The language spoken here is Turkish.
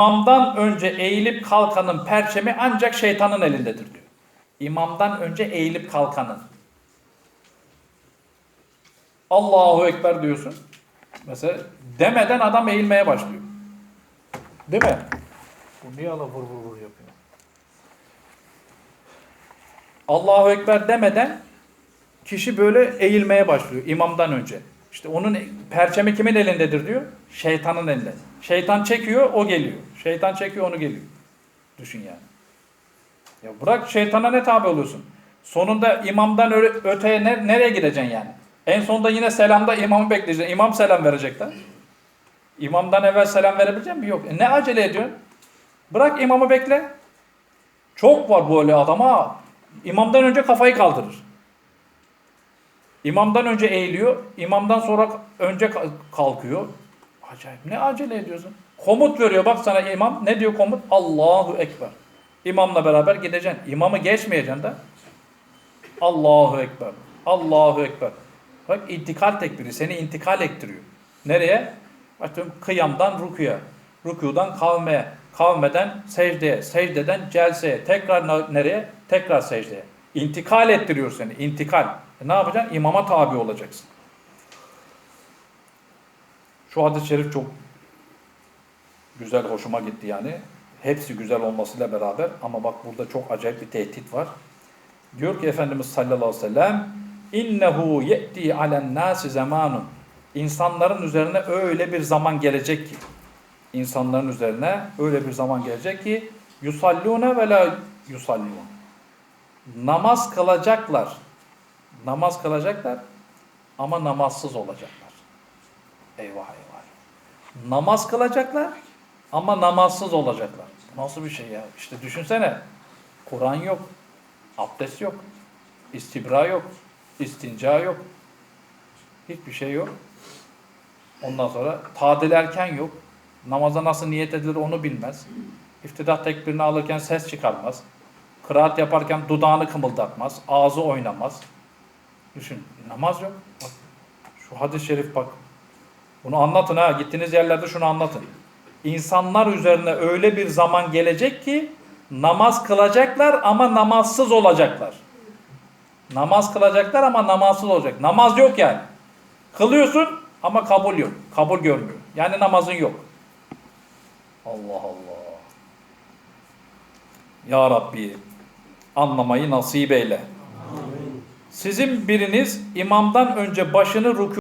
İmamdan önce eğilip kalkanın perçemi ancak şeytanın elindedir diyor. İmamdan önce eğilip kalkanın. Allahu Ekber diyorsun. Mesela demeden adam eğilmeye başlıyor. Değil mi? Bu niye ala vur vur vur yapıyor? Allahu Ekber demeden kişi böyle eğilmeye başlıyor imamdan önce. İşte onun perçemi kimin elindedir diyor? Şeytanın elinde. Şeytan çekiyor, o geliyor. Şeytan çekiyor, onu geliyor. Düşün yani. Ya bırak şeytana ne tabi oluyorsun? Sonunda imamdan öteye ne- nereye gideceksin yani? En sonunda yine selamda imamı bekleyeceksin. İmam selam verecek de. İmamdan evvel selam verebilecek mi? Yok. E ne acele ediyorsun? Bırak imamı bekle. Çok var böyle adama. İmamdan önce kafayı kaldırır. İmamdan önce eğiliyor, imamdan sonra önce ka- kalkıyor. Acayip. Ne acele ediyorsun? Komut veriyor bak sana imam. Ne diyor komut? Allahu Ekber. İmamla beraber gideceksin. İmamı geçmeyeceksin de. Allahu Ekber. Allahu Ekber. Bak intikal tekbiri seni intikal ettiriyor. Nereye? Bakın kıyamdan rukuya. Rukudan kavmeye. Kavmeden secdeye. Secdeden celseye. Tekrar nereye? Tekrar secdeye. İntikal ettiriyor seni. İntikal. E ne yapacaksın? İmama tabi olacaksın. Şu hadis-i şerif çok güzel, hoşuma gitti yani. Hepsi güzel olmasıyla beraber ama bak burada çok acayip bir tehdit var. Diyor ki Efendimiz sallallahu aleyhi ve sellem innehu ye'ti alen nasi zamanun İnsanların üzerine öyle bir zaman gelecek ki insanların üzerine öyle bir zaman gelecek ki yusallune ve la yusallun namaz kılacaklar namaz kılacaklar ama namazsız olacaklar. Eyvah eyvah. Namaz kılacaklar ama namazsız olacaklar. Nasıl bir şey ya? İşte düşünsene. Kur'an yok. Abdest yok. istibra yok. istinca yok. Hiçbir şey yok. Ondan sonra tadil erken yok. Namaza nasıl niyet edilir onu bilmez. İftidah tekbirini alırken ses çıkarmaz. Kıraat yaparken dudağını kımıldatmaz. Ağzı oynamaz. Düşün. Namaz yok. Bak, şu hadis-i şerif bak. Bunu anlatın ha. Gittiğiniz yerlerde şunu anlatın. İnsanlar üzerine öyle bir zaman gelecek ki namaz kılacaklar ama namazsız olacaklar. Namaz kılacaklar ama namazsız olacak. Namaz yok yani. Kılıyorsun ama kabul yok. Kabul görmüyor. Yani namazın yok. Allah Allah. Ya Rabbi anlamayı nasip eyle. Sizin biriniz imamdan önce başını ruku